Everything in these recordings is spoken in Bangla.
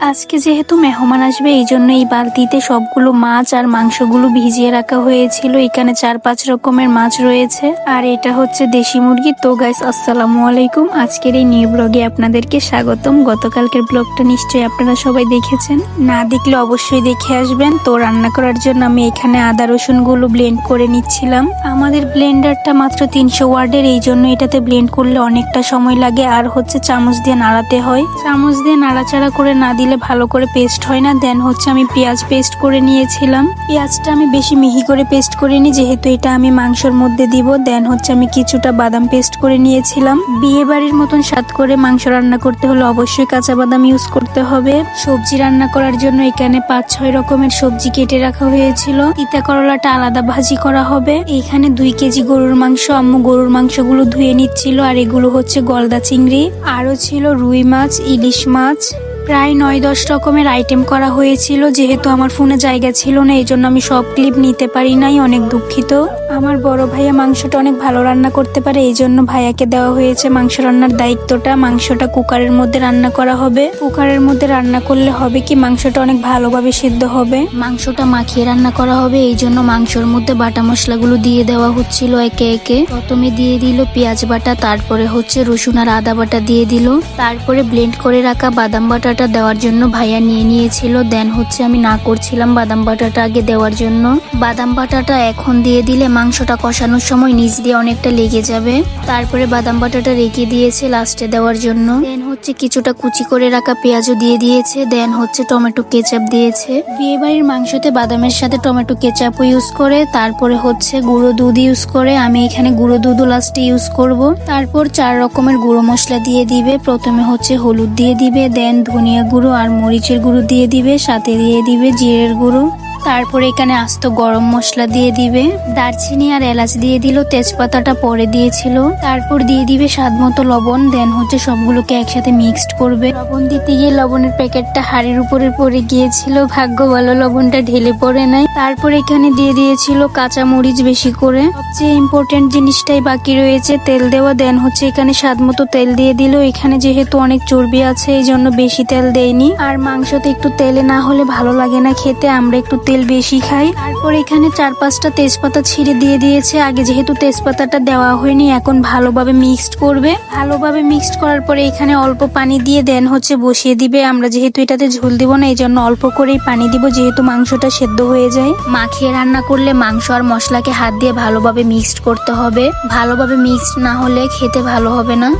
আজকে যেহেতু মেহমান আসবে, এই জন্য এই বালতিতে সবগুলো মাছ আর মাংসগুলো ভিজিয়ে রাখা হয়েছিল। এখানে চার পাঁচ রকমের মাছ রয়েছে। আর এটা হচ্ছে দেশি মুরগি। তো গাইস আসসালামু আলাইকুম। আজকের এই নিউ ব্লগে আপনাদেরকে স্বাগতম। গতকালকের ব্লগটা নিশ্চয়ই আপনারা সবাই দেখেছেন। না দেখলে অবশ্যই দেখে আসবেন। তো রান্না করার জন্য আমি এখানে আদা রসুনগুলো ব্লেন্ড করে নিচ্ছিলাম। আমাদের ব্লেন্ডারটা মাত্র তিনশো ওয়ার্ডের এই জন্য এটাতে ব্লেন্ড করলে অনেকটা সময় লাগে। আর হচ্ছে চামচ দিয়ে নাড়াতে হয়। চামচ দিয়ে নাড়াচাড়া করে না দিলে ভালো করে পেস্ট হয় না দেন হচ্ছে আমি পেঁয়াজ পেস্ট করে নিয়েছিলাম। পেঁয়াজটা আমি বেশি মিহি করে পেস্ট করিনি, যেহেতু এটা আমি মাংসর মধ্যে দিব দেন হচ্ছে আমি কিছুটা বাদাম পেস্ট করে নিয়েছিলাম। বিয়ে বাড়ির মতন স্বাদ করে মাংস রান্না করতে হলে অবশ্যই কাঁচা বাদাম ইউজ করতে হবে। সবজি রান্না করার জন্য এখানে পাঁচ, ছয় রকমের সবজি কেটে রাখা হয়েছিল। তিতা করলাটা আলাদা ভাজি করা হবে। এখানে দুই কেজি গরুর মাংস, আম্মু গরুর মাংসগুলো ধুয়ে নিচ্ছিল, আর এগুলো হচ্ছে গলদা চিংড়ি। আরও ছিল রুই মাছ, ইলিশ মাছ। প্রায় নয় দশ রকমের আইটেম করা হয়েছিল, যেহেতু আমার ফোনে জায়গা ছিল না এই জন্য আমি সব ক্লিপ নিতে পারি নাই, অনেক দুঃখিত। আমার বড় ভাইয়া মাংসটা অনেক ভালো রান্না করতে পারে এই জন্য ভাইয়াকে দেওয়া হয়েছে মাংস রান্নার দায়িত্বটা, মাংসটা কুকারের মধ্যে রান্না করা হবে। কুকারের মধ্যে রান্না করলে হবে কি, মাংসটা অনেক ভালোভাবে সিদ্ধ হবে। মাংসটা মাখিয়ে রান্না করা হবে এই জন্য মাংসর মধ্যে বাটা মশলাগুলো দিয়ে দেওয়া হচ্ছিল একে একে। প্রথমে দিয়ে দিল পেঁয়াজ বাটা, তারপরে হচ্ছে রসুন আর আদা বাটা দিয়ে দিল। তারপরে ব্লেন্ড করে রাখা বাদাম বাটাটা দেওয়ার জন্য ভাইয়া নিয়ে নিয়েছিল। দেন হচ্ছে আমি না করছিলাম বাদাম বাটাটা আগে দেওয়ার জন্য। বাদাম বাটাটা এখন দিয়ে দিলে মাংসটা কষানোর সময় নিচ দিয়ে অনেকটা লেগে যাবে। তারপরে বাদাম বাটাটা রেখে দিয়েছে লাস্টে দেওয়ার জন্য। দেন হচ্ছে কিছুটা কুচি করে রাখা পেঁয়াজও দিয়ে দিয়েছে। দেন হচ্ছে টমেটো কেচাপ দিয়েছে। বিয়ে বাড়ির মাংসতে বাদামের সাথে টমেটো কেচাপও ইউজ করে। তারপরে হচ্ছে গুঁড়ো দুধ ইউজ করে। আমি এখানে গুঁড়ো দুধও লাস্টে ইউজ করব। তারপর চার রকমের গুঁড়ো মশলা দিয়ে দিবে। প্রথমে হচ্ছে হলুদ দিয়ে দিবে। দেন ধনিয়া গুঁড়ো আর মরিচের গুঁড়ো দিয়ে দিবে সাথে দিয়ে দিবে জিরের গুঁড়ো। তারপরে এখানে আস্ত গরম মশলা দিয়ে দিবে। দারচিনি আর এলাচ দিয়ে দিল, তেজপাতাটা পরে দিয়েছিল। তারপর দিয়ে দিবে স্বাদ মতো লবণ দেন হচ্ছে সবগুলোকে একসাথে মিক্সড করবে। লবণ দিতে গিয়ে লবণের প্যাকেটটা হাড়ির উপরে পড়ে গিয়েছিল। ভাগ্য ভালো লবণটা ঢেলে পড়ে নাই। তারপর এখানে দিয়ে দিয়েছিল কাঁচা মরিচ বেশি করে। সবচেয়ে ইম্পর্টেন্ট জিনিসটাই বাকি রয়েছে, তেল দেওয়া। দেন হচ্ছে এখানে স্বাদ মতো তেল দিয়ে দিল। এখানে যেহেতু অনেক চর্বি আছে, এই জন্য বেশি তেল দেয়নি। আর মাংসতে একটু তেলে না হলে ভালো লাগে না খেতে। আমরা একটু তেল বেশি খাই। তারপর এখানে চার পাঁচটা তেজপাতা ছিঁড়ে দিয়ে দিয়েছে। আগে যেহেতু তেজপাতাটা দেওয়া হয়নি, এখন ভালোভাবে মিক্সড করবে। ভালোভাবে মিক্সড করার পরে এখানে অল্প পানি দিয়ে দেন হচ্ছে বসিয়ে দিবে। আমরা যেহেতু এটাতে ঝোল দিব না এই জন্য অল্প করেই পানি দিব যেহেতু মাংসটা সেদ্ধ হয়ে যায়। মাখিয়ে রান্না করলে মাংস আর মশলাকে হাত দিয়ে ভালোভাবে মিক্সড করতে হবে। ভালোভাবে মিক্সড না হলে খেতে ভালো হবে না।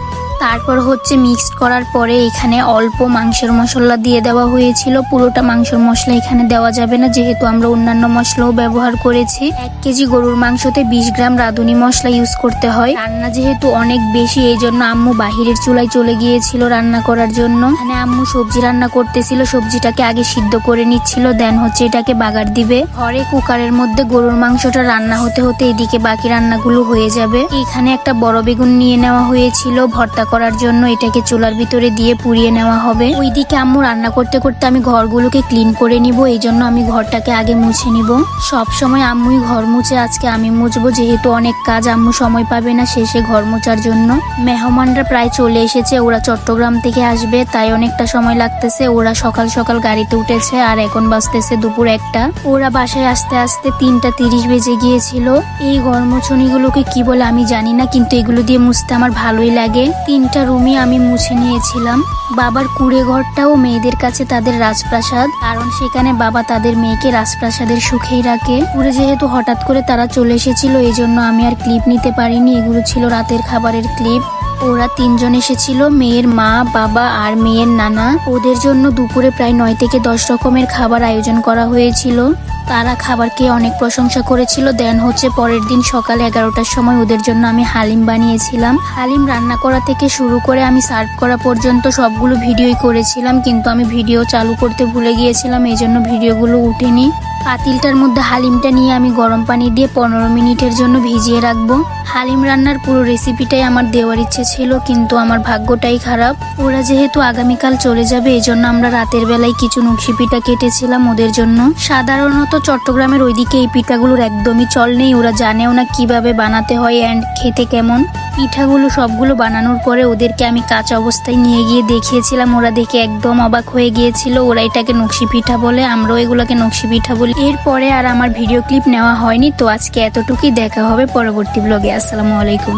তারপর হচ্ছে মিক্সড করার পরে এখানে অল্প মাংসের মশলা দিয়ে দেওয়া হয়েছিল। পুরোটা মাংসের মশলা এখানে দেওয়া যাবে না, যেহেতু আমরা অন্যান্য মশলাও ব্যবহার করেছি। এক কেজি গরুর মাংসতে বিশ গ্রাম রাঁধুনি মশলা ইউজ করতে হয়। রান্না যেহেতু অনেক বেশি এই জন্য আম্মু বাহিরের চুলায় চলে গিয়েছিল রান্না করার জন্য। এখানে আম্মু সবজি রান্না করতেছিল, সবজিটাকে আগে সিদ্ধ করে নিচ্ছিল দেন হচ্ছে এটাকে বাগার দিবে। ঘরে কুকারের মধ্যে গরুর মাংসটা রান্না হতে হতে এদিকে বাকি রান্নাগুলো হয়ে যাবে। এখানে একটা বড় বেগুন নিয়ে নেওয়া হয়েছিল, ভর্তা করার জন্য এটাকে চুলার ভিতরে দিয়ে পুড়িয়ে নেওয়া হবে। ওইদিকে আম্মু রান্না করতে করতে আমি ঘরগুলোকে ক্লিন করে নিব, এই জন্য আমি ঘরটাকে আগে মুছে নিব। সব সময় আম্মুই ঘর মুছে, আজকে আমি মুছবো, যেহেতু অনেক কাজ আম্মু সময় পাবে না শেষে ঘর মোছার জন্য। মেহমানরা প্রায় চলে এসেছে, ওরা চট্টগ্রাম থেকে আসবে, তাই অনেকটা সময় লাগতেছে। ওরা সকাল সকাল গাড়িতে উঠেছে, আর এখন বাজতেছে দুপুর একটা। ওরা বাসায় আসতে আসতে তিনটা তিরিশ বেজে গিয়েছিল। এই গরমচুনিগুলোকে কি বলে আমি জানি না, কিন্তু এগুলো দিয়ে মুছতে আমার ভালোই লাগে। তিনটা রুমই আমি মুছে নিয়েছিলাম। বাবার কুড়ে ঘরটাও মেয়েদের কাছে তাদের রাজপ্রাসাদ, কারণ সেখানে বাবা তাদের মেয়েকে রাজপ্রাসাদের সুখেই রাখে। পুরে যেহেতু হঠাৎ করে তারা চলে এসেছিল এই জন্য আমি আর ক্লিপ নিতে পারিনি। এগুলো ছিল রাতের খাবারের ক্লিপ। ওরা তিনজন এসেছিল, মেয়ের মা, বাবা আর মেয়ের নানা। ওদের জন্য দুপুরে প্রায় নয় থেকে দশ রকমের খাবার আয়োজন করা হয়েছিল। তারা খাবার খেয়ে অনেক প্রশংসা করেছিল। দেন হচ্ছে পরের দিন সকাল এগারোটার সময় ওদের জন্য আমি হালিম বানিয়েছিলাম। হালিম রান্না করা থেকে শুরু করে আমি সার্ভ করা পর্যন্ত সবগুলো ভিডিওই করেছিলাম, কিন্তু আমি ভিডিও চালু করতে ভুলে গিয়েছিলাম এই জন্য ভিডিওগুলো উঠেনি। পাতিলটার মধ্যে হালিমটা নিয়ে আমি গরম পানি দিয়ে পনেরো মিনিটের জন্য ভিজিয়ে রাখব। হালিম রান্নার পুরো রেসিপিটাই আমার দেওয়ার ইচ্ছে ছিল, কিন্তু আমার ভাগ্যটাই খারাপ। ওরা যেহেতু আগামীকাল চলে যাবে এই জন্য আমরা রাতের বেলায় কিছু নকশি পিঠা কেটেছিলাম ওদের জন্য। সাধারণত চট্টগ্রামের ওইদিকে এই পিঠাগুলোর একদমই চল নেই, ওরা জানেও না কীভাবে বানাতে হয় অ্যান্ড খেতে কেমন। পিঠাগুলো সবগুলো বানানোর পরে ওদেরকে আমি কাঁচা অবস্থায় নিয়ে গিয়ে দেখিয়েছিলাম। ওরা দেখে একদম অবাক হয়ে গিয়েছিল, ওরা এটাকে নকশি পিঠা বলে, আমরাও এগুলোকে নকশি পিঠা বলি। এরপরে আর আমার ভিডিও ক্লিপ নেওয়া হয়নি, তো আজকে এতটুকুই, দেখা হবে পরবর্তী ব্লগে আসসালামু আলাইকুম।